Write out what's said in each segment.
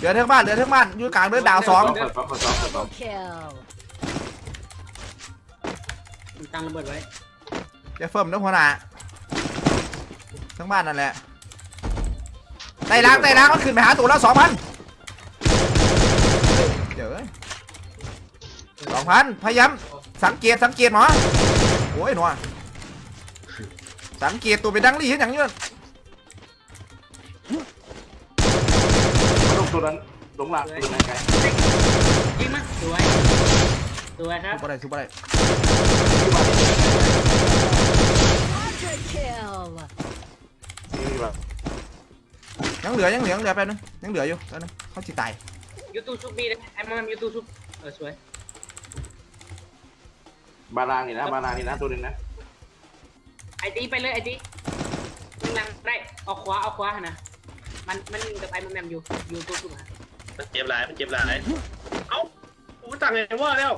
เหลือเทิงบ้านเหลือเทิงบ้านอยู่กลางเดินดาวสองเปิดปั๊บเปิดปั๊บเปิดปั๊บ Kill. มันตั้งระเบิดไว้จะเฟิร์มเด้อหัวหน้าเทิงบ้านนั่นแหละไต่ล้างไต่ล้างมันขึ้นไปหาตัวแล้วสองพันเดี๋ยวสองพันพยายามสังเกตสังเกตหมอโอ้ยหนัวสังเกตตัวไปดังลี่เห็นอย่างนี้ ตัวนั้นลงหลังตัวนั้นไกลยิงมั้ยสวยสวยครับซุปอะไรซุปอะไร Quadra kill. นี่แบบยังเหลือยังเหลือยังเหลือแป๊บนึงยังเหลืออยู่แป๊บนึงเขาจิตายยูทูบซุปบีนะไอ้มอมยูทูบซุปเออสวยบาลางนี่นะบาลางนี่นะตัวนึงนะไอตีไปเลยไอตียิงหลังได้เอาขวาเอาขวานะ มันมันยิงกับไอ้มันแมมอยู่ยูทูบซุปฮะมันเจ็บหลายมันเจ็บหลายเอ้ากูตั้งไงว่าแล้ว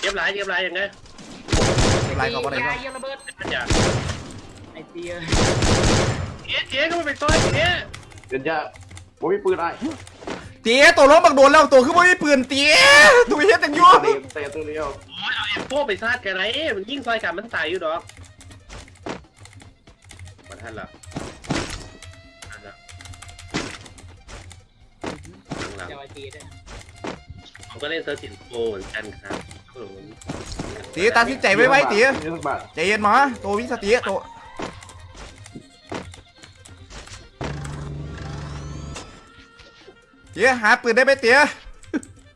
เจ็บหลายเจ็บหลายยังไงอะไรก็อะไรก็เยี่ยระเบิดมันอยากไอตีเออเจ๊เจ๊ก็ไม่ไปซอยเจ๊เดี๋ยวจะผมมีปืนได้เตี๋ยตัวล้มบักโดนแล้วตัวคือไม่มีปืนเตี๋ยตัวเฮ็ดจังอยู่เตะเตะตัวเดียวโอ้ยเอาเอ็มโป้ไปซาดกันไรมันยิ่งซอยกันมันตายอยู่ดอกมาท่านละท่ ตีด้วยผมก็เล่นเซอร์ตินโปเหมือนกันครับผมตีตัดสินใจไว้ไว้ตียี่สิบบาทใจเย็นหมอตัววิสติตัวเตี๋ยหาปืนได้ไหมเตี๋ย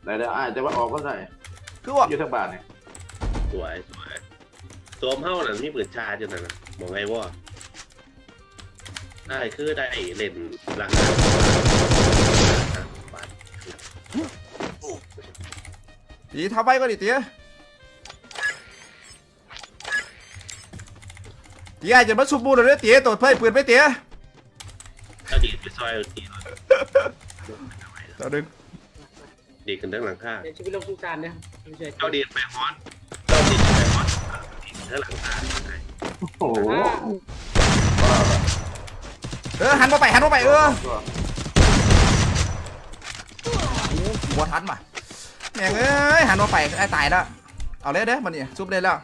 เดี๋ยวเดี๋ยวอ่าจะว่าออกก็ได้คือว่ายี่สิบบาทเนี่ยสวยสวยโซมเฮ้าหนังนี่ปิดชาจังนะมองไงว่าได้คือได้เล่นหลัง ตี๋ยทำไว้ก็ดิเตี๋ยเตี๋ยจะมาสุบบูเลยเตี๋ยตัวเพื่อนปืนไหมเตี๋ยเอาดีไปซอยเอาดีตัวดึงดีขึ้นทั้งหลังค่าเดี๋ยวชีวิตลงสุสานเนี่ยไม่ใช่เอาดีไปฮอนเอาดีไปฮอนดีทั้งหลังค่าโอ้โหเออหันมาไปหันมาไปเออหัวทันมา แม่งเอ้ยหันมาไปไอ้ตายแล้วเอาเลยเด้อมันนี่ซุบเลยแล้ว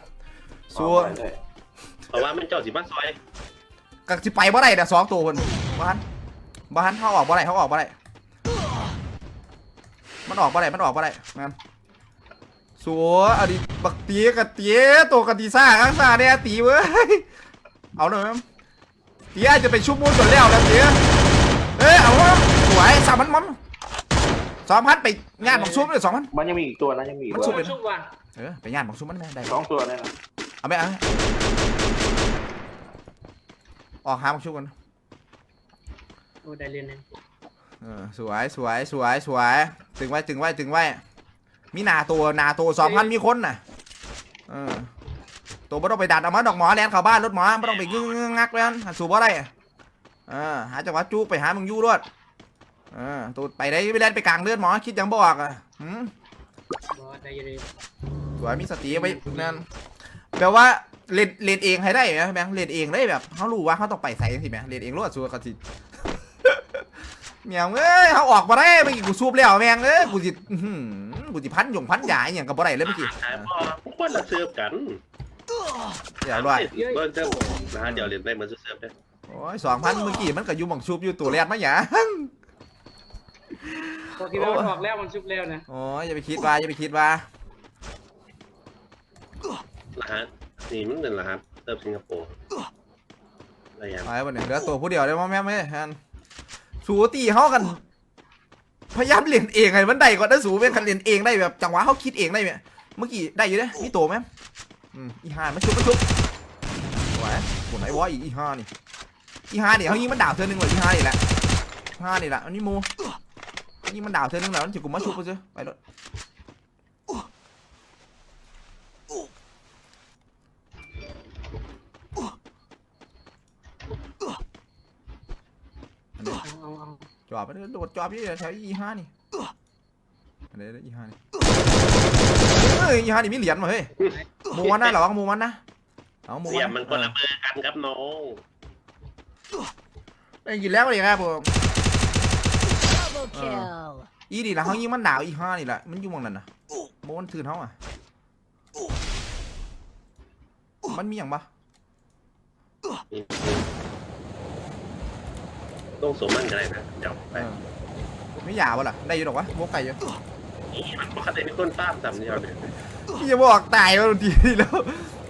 ซัวเพราะว่ามันเจ้าสิมาซอยก็สิไปบ่ได้เด้อสองตัวเพิ่นบ้านบ้านเขาออกบ่ได้เขาออกบ่ได้มันออกบ่ได้มันออกบ่ได้แม่นสัวอดีบักเตี้ยกับเตี้ยตัวกับตีซ่าข้างซ่าเนี่ยตีเว้ยเอาเลยแม่นเตี้ยจะไปชุบมูลจนแล้วแล้วเตี้ยเอ้ยเอาวะสวยสามพันมัน สองพันไปงานบักชุบเลยสองพัน มันยังมีอีกตัวนะยังมีอีกมันตัชุวบ ชุบว่ะเออไปงานบักชุบมันแม่ได้สองตัวเนี่ยนะเอาไหมเอาไหมออกหาบักชุบกันโอ้ได้เรียนเลยเออสวยสวยสวยสวยตึงไว้ตึงไว้ตึงไว้ มีหนาตัวหนาตัวสองพันมีคนน่ะเออตัวไม่ต้องไปดัดเอามาดอกหมอแลนเข้าบ้านรถหมอไม่ต้องไปงึงงงักแล้วหันสูบอะไรเออหาจังหวะจูไปหามึงยู่รวดเออตัวไปได้ไปแลนไปกลางเลือดหมอคิดยังบออกอะหืมบอได้เรียนสวยมีสติไว้นั่นแปลว่าเล่นเล่นเองให้ได้ไหมแบงค์เล่นเองได้แบบเขารู้ว่าเขาต้องไปใส่ยังสิแม่เล่นเองรวดสัวกันสิเมียงเอ้ยเขาออกมาได้เมื่อกี้กูซูบแล้วแมงเอ้ยกูจิอื้อหือกูจิพันหยงพันยาอหย่างกับบ่ได้เลยเมื่อกี้ขายพ่อคนละเสิร์ฟกันเดี๋ยวด้วยเบิ้ลเสิร์ฟนะเดี๋ยวเรียนได้เหมือนเสิร์ฟได้โอ้ยสองพันเมื่อกี้มันก็อยู่หม่องซูบอยู่ตัวแรกมาหยา พอคิดว่ามันออกแล้วมันชุบแล้วนะโอ้ยอย่าไปคิดว่าอย่าไปคิดว่ารหัสนี่มันเป็นรหัสเสิร์ฟสิงคโปร์อะไรอย่างไปวันนี้เหลือตัวผู้เดียวได้มั้งแม่ไม่แฮนสูตีเขากัน พยายามเล่นเองไงมันได้ก่อนนะสูเป็นคันเล่นเองได้แบบจังหวะเขาคิดเองได้ไหมเมื่อกี้ได้อยู่เด้มีตัวไหมอืมอีห่ามันชุบมันชุบไหวผลไอ้วออีอีห่านี่อีห่านี่เขายิงมันดาวเธอหนึ่งเลยอีห่านี่แหละห่านี่แหละอันนี้โม ยิงมันดาวเธอหนึ่งแล้วมันจะกูมาชุบไปเจอไปรถเอาเอาเอาจอบไปเลยโดดจอบยี่แถวอีห้านี่อันนี้อีห้านี่เฮ้ยอีห้านี่มีเหรียญมาเฮ้ยมูมันนะเหรอหมูมันนะเอามูเสียมัมันนคนละเบอร์กันครับน้องได้ยินแล้วเลยครับผม kill. อีดีละเขายิงมันหนาวอีห้านี่แหละมันอยู่หมองนั่นน่ะโมมันถือเขาอะมันมีอย่างปะต้องสวมมันก็ได้นะเดี๋ยวไปเออไม่หยาบวะล่ะได้อยู่หรอกวะโมไก่อยู่นี่มันปกติเป็นคนตามตามนี่เราเนี่ยพี่จะบอกตายมาทีแล้ว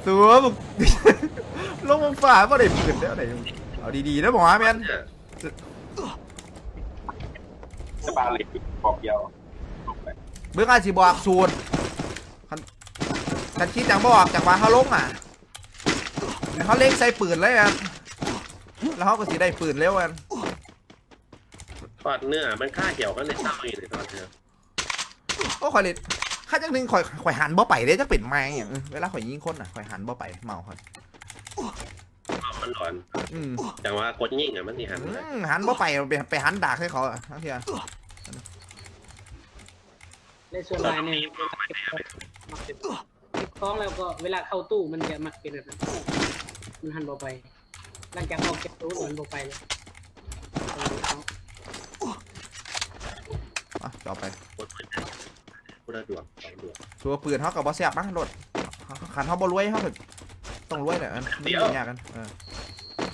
ตัวมึงลงมาฝ่าก็ได้ปืนแล้วไหนเอาดีๆนะหมอแมนเนี่ย จะปาเหล็กปอกเดียวลงไปเบื้องอาชีบอกสูตรคันคันคิดจังบอกจากว่าเขาลงอะแล้วเขาเล็งใส่ปืนเลยอะแล้วเขาก็สิได้ปืนเร็วอะทอดเนื้อมันค่าเกี่ยวกันเลยเศร้าอีกเลยตอนเนี้ยโอ้ข่อยเลยข้าจังหนึงข่อยข่อยหันบ่ไปเด้จักเป็นไม้อย่างเออเวลาข่อยยิงคนอะข่อยหันบ่ไปเมาข่อยเอา มันร้อนอืมจังว่ากดยิ่งอะมันนี่หันอืนะมหันบ่ไปไปไปหันดากให้เขาอะทั้งทีอะในส่วนลายเนี่ยเวลาเก็บของมักเป็นเก็บของแล้วก็เวลาเข้าตู้มันจะมักเป็นแบบนั้นมันหันบ่ไป หลังจากออกจากตู้มันบ่ไปเลยเอาอะต่อไปกดมันพูดดวงสองดวงตัวปืนเขากับบ่แซ่บนะรถขันเขาบ่รวยเขาก็ต้องรวยแหละมันไม่ได้ยากกันเออ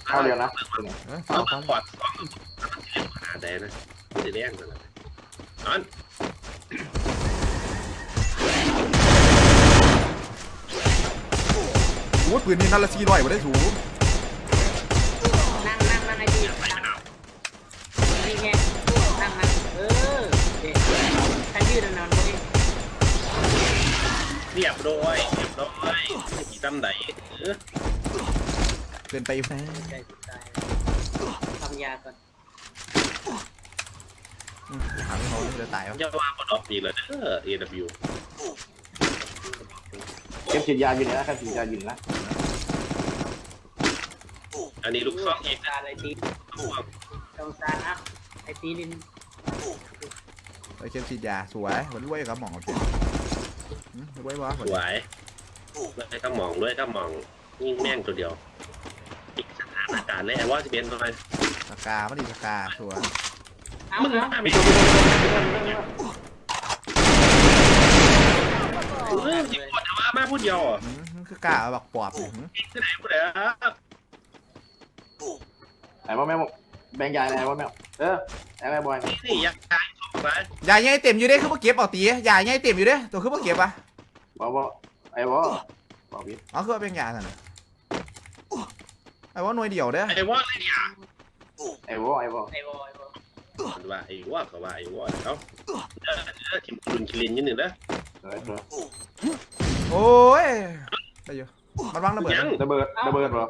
เข้าเดียวนะเอาเอามาเขาปอดสองขนาดใดนะมันจะแดงนั่นแหละนอนโอ้ปืนนี่นัดละสี่ร้อยบ่ได้สูงนั่งนั่งนั่งไอ้ที่นี่ไงนั่งนั่งเออเด็กถ้ายืดนานๆพวกนี้เรียบร้อยเรียบร้อยมีตำไหน เออเกินไปอยู่นะใจสุดใจทำยาก่อนอืมหาไม่เขาจะตายวะจะว่าบอดออกดีเลยเออ AW เก็บฉีดยาอยู่เนี่ยนะแค่ฉีดยาอยู่นะอันนี้ลูกซองอีกตาไอ้ตีตัวตองซานอะไอ้ตีลินไปเข็มฉีดยาสวยเหมือนรวยกับหมองเอาเจ็บอืมรวยวะสวยด้วยก็มองด้วยก็มองยิ่งแม่งตัวเดียวอีกสถานการณ์เลยว่าจะเป็นอะไรสกาไม่ดีสกาสวยเอามึงเหรอมาไม่เออจิ๋วแต่ว่ามาพูดเดียวอะอืมคือกาเอาบักปอบเลยหืมที่ไหนพูดไหนอะไหนว่าแม่แบงค์ยายไหนว่าแม่เออไหนแม่บอยนี่นี่ยักษ์ตายสองร้ายยาใหญ่เต็มอยู่เด้คือบ่เก็บเอาตียาใหญ่เต็มอยู่เด้ตัวคือบ่เก็บอะบอกว่าไอ้ว่าบอกพี่เอาคือว่าเป็นยาสั่นน่ะไอ้ ว่าหน่วยเดียวเด้อไอ้ว่าอะไรเนี่ยไอ้ว่าไอ้ว่าไอ้บอยบอยมันว่าไอ้ว่าก็ว่าไอ้ว่าเขาเออเออทิมคุนคิลินนิดหนึ่งนะเออเออโอ้ยได้อยู่มันวางระเบิดยังระเบิดระเบิดเหรอ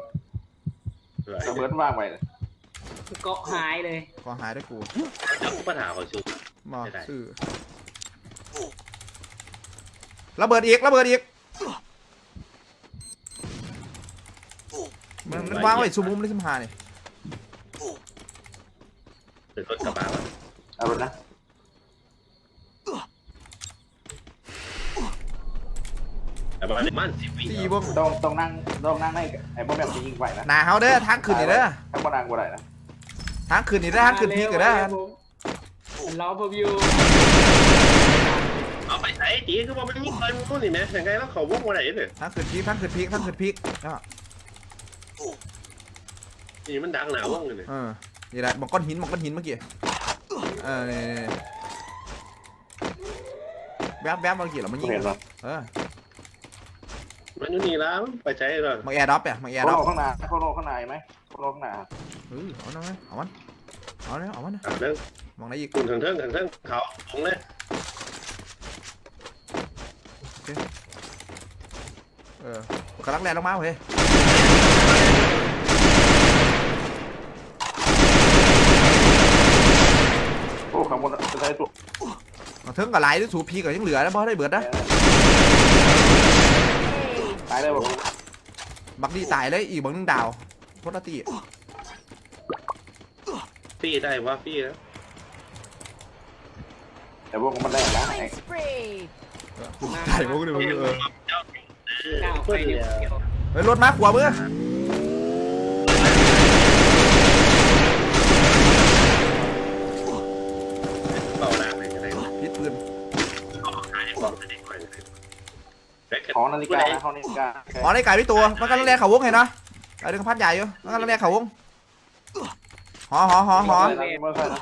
เออระเบิดว่างไปเกาะหายเลยขอหายด้วยกูเจ้าปัญหาของชูมาไม่ได้ซื้อระเบิดอีกระเบิดอีกมันมัน วางไว้ซุมุมเลยซุมหานี่เป็นรถกระบะวะเอารถนะแต่ว่าในมันสิบวิสี่บ่ต้องต้องนั่งต้องนั่งให้ไอ้บ่แม่จะยิงไหวนะหนาเฮาเด้อทางขึ้นนี่เด้อถ้าบ่นั่งบ่ได้นะทางขึ้นนี่เด้อทางขึ้นพีกเด้อมันล้อผมอยู่เอาไปใส่จีคือว่ามันมีเคยมุ่นนี่ไหมยังไงแล้วเขาวงอะไรเนี่ยทางขึ้นพีกทางขึ้นพีกทางขึ้นพีกอะ นี่มันดังหนาวงเลยเออนี่แหละบอกก้อนหินบอกก้อนหินเมื่อกี้เออนี่นี่นี่แวบแวบเมื่อกี้เหรอมันยิงเห็นป่ะเออมันอยู่นี่แล้ว ไปใช้เลยมาแอร์ดรอปอะมาแอร์ดรข้าอปงข้างหน้าข้างนอกข้างในไหมข้างนอกข้างหน้าเออเอาหน่อยเอามันเอาเลยเอามันนะเรื่องมองไหนอีกคุณถึงเทิงถึงเทิงเขาลงเลยเออกำลังแรงลงมาเว้ย โอ้ข้างบนจะใช้ตัวเอาเทิงกับไหลด้วยสูพีกับยังเหลือนะบ่ได้เบิดนะตายได้บ่บักดีตายเลยอีกบักหนึงดาวโคตรตีฟี่ได้ว่าฟี่นะแต่พวกมันได้นะ Killing spree. ตายพวกนี้มึงเออเจ้าก้าวไปเพื่อนเดีเนี่ยยวเฮ้ยรถมาขวามือ ฬิกานะของนาฬิกาอ๋อในไก่พี่ตัวมันกำลังแลกเขาวงเห็นเนาะไอ้ดึงพัดใหญ่อยู่มันกำลังแลกเขาวงหอหอหอหอไม่ค่อยนะ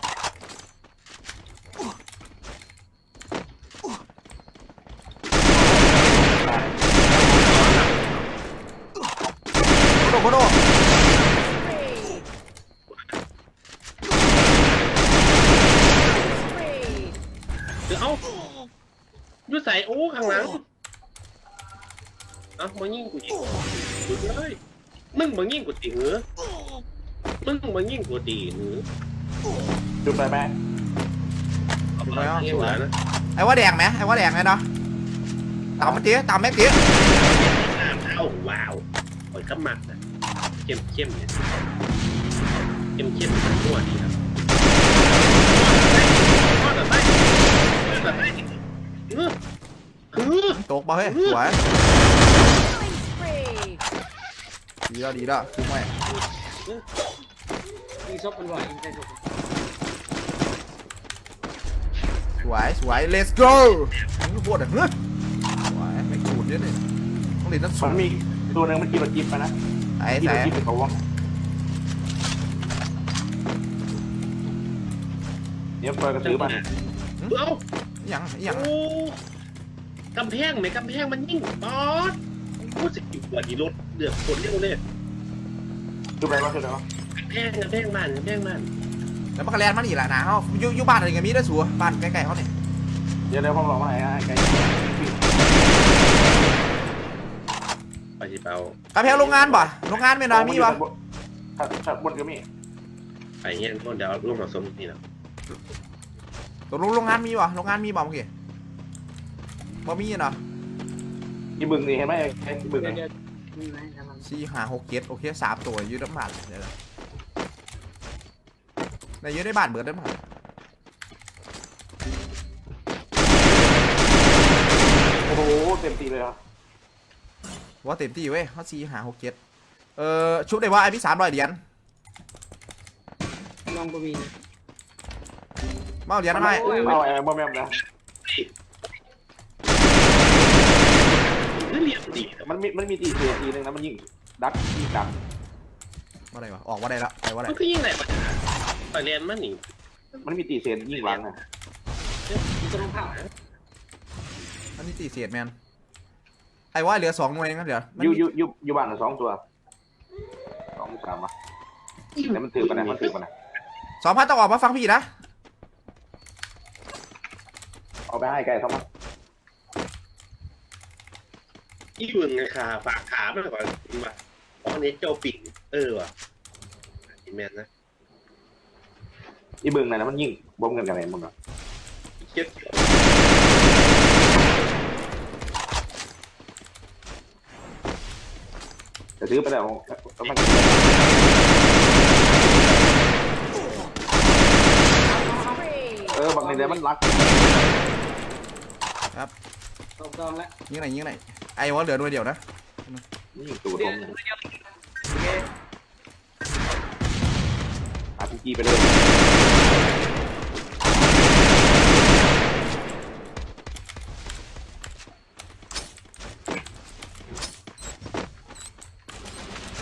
โดโคโด Spree. เดี๋ยวเอ้ายุดใส่โอ้ข้างหลังเอ้ามายิงกูอีกหยุดเลยมึงมายิงกูตีเหรอมึงมายิงกูตีเหรอจุดไปไหมเอาไปเอาเงี้ยมานะไอ้ว่าแดงไหมไอ้ว่าแดงไหมเนาะตามมันเตี้ยตามแม่งเตี้ยน้ำเข้าว้าวโอ้ยก็มักนะเข้มเข้มเนี่ยเข้มเข้มมันนัวดีครับทอดแบบไหนทอดแบบไหนเออเออตกมาเฮ้ยสวย Killing spree. ดีแล้วดีแล้วคุ้มไว้มีซบมันบ่อยใช่ซบสวยสวย let's go มึงปวดอะเฮ้ยสวยไม่ขูดเยอะเลยต้องเล่นนั่นสมัอนงมีตัวหนึ่งมันกินแบบจิ๊บไปนะไอ้กินแสแบบจิ๊บเป็นเขาวงเดี๋ยวเปิดกระซื้อมาเอ้ายังยัง โอ้กำแพงไหมกำแพงมันยิ่งบอสพูดสิอยู่กว่าดีรถ เดือดคนเร็วเลยจุดไปว่าจุดไปว่ากำแพงกำแพงบ้านกำแพงบ้านแล้วมันก็แลนมานี่แหละนะเขาอยู่อยู่บ้านอะไรกันมีได้อสัวบ้านใกล้ๆเขาเนี่ยเดี๋ยวเดี๋ยวผมบอกมาให้ไกลไปสิเปากระแพงโรงงานบ่โรงงานไม่นอนมีบ่ถ้าถ้าบนก็มีไปเงี้ยคนเดี๋ยวร่วมผสมนี่นะตกลงโรงงานมีบ่โรงงานมีบ่เมื่อกี้บ่มีเนาะอีบึงนี่เห็นไหมไอ้อีบึงเดี๋ยวนี่เดี๋ยว มีไหมทำมันสี่ห้าหกเจ็ดโอเคสามตัวอยืดน้ำมันเดี๋ยวนะในยืดได้บ้านเบิดได้มั้งโอ้โหเต็มตีเลยครับว่าเต็มที่เว้ยเขาสี่ห้าหกเจ็ดเอ่อชุบได้ว่าไอ้พี่สามร้อยเหรียญลองก็มีนะมาเอาเหรียญทำไม เอาไอ้บอมแมมนะ นี่เหลี่ยมดีมันมีมันมีตีเสียทีนึงนะมันยิงดักยิงดักว่าอะไรวะออกว่าได้ละไปว่าได้มันก็ยิ่งไหนมันไปเรียนมันนี่มันมีตีเสียยิงหลังนะมีตัวน้องข้าวอันนี้ตีเสียดแมนไอ้ว่าเหลือสองหน่วยนึงนะเดี๋ยวมันอยู่มีอยู่อยู่อยู่บ้านสองตัวสองสามอะแล้วมันถือกันนะมันถือกันนะสองพันต้องออกมาฟังพี่นะเอาไปให้ไก่เขามา ยี่บึงไงขาฝากขาไม่ก่อนมาอ๋อนี่เจ้าปิ่งเออว่ะแมนนะอีบึงนั่นนะมันยิงบอมกันกันไหนมึงอะเช็ดจะซื้อไปแล้วมัน Spree. เออบางในเดี๋ยวมันรักตกกองแล้วยิงไหนยิงไหน ไอ้ว่าเหลือหน่วยเดียวนะยิงตัวตเดี๋รยวงเดี๋ยวโอเคอาร์พีจีไปเลย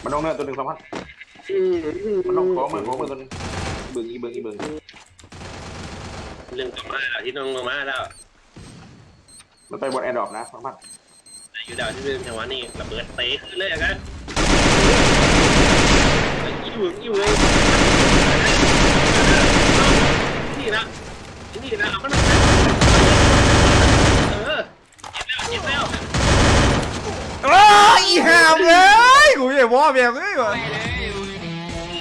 มันต้องเนื้อตัวหนึ่งสองพันมันต้องขอมือขอมือตัวหนึงบึงอีบึงอีบึงเรื่องต่อมาแล้วที่น้องมาแล้ว มันไปบนแอร์ดรอปนะสองพัน อยู่ดาวที่เป็นจังหวะนี้ระเบิดเตะขึ้นเลยกันยี่บึงยี่บึงนี่นะนี่นะเอามันเออเจ็บแล้วเจ็บแล้วโอ้ยอีห่ามเลยกูอย่าว่าแบบเอ้ยวะ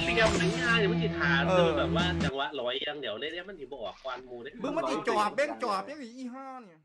เตรียมหนังงานอย่ามันติดฐานคือแบบว่าจังหวะร้อยอย่างเดี๋ยวเลยเนี่ยมันถือบอกควันมูได้มึงมันติดจอบเบ้งจอบยังไงอีห่าเนี่ย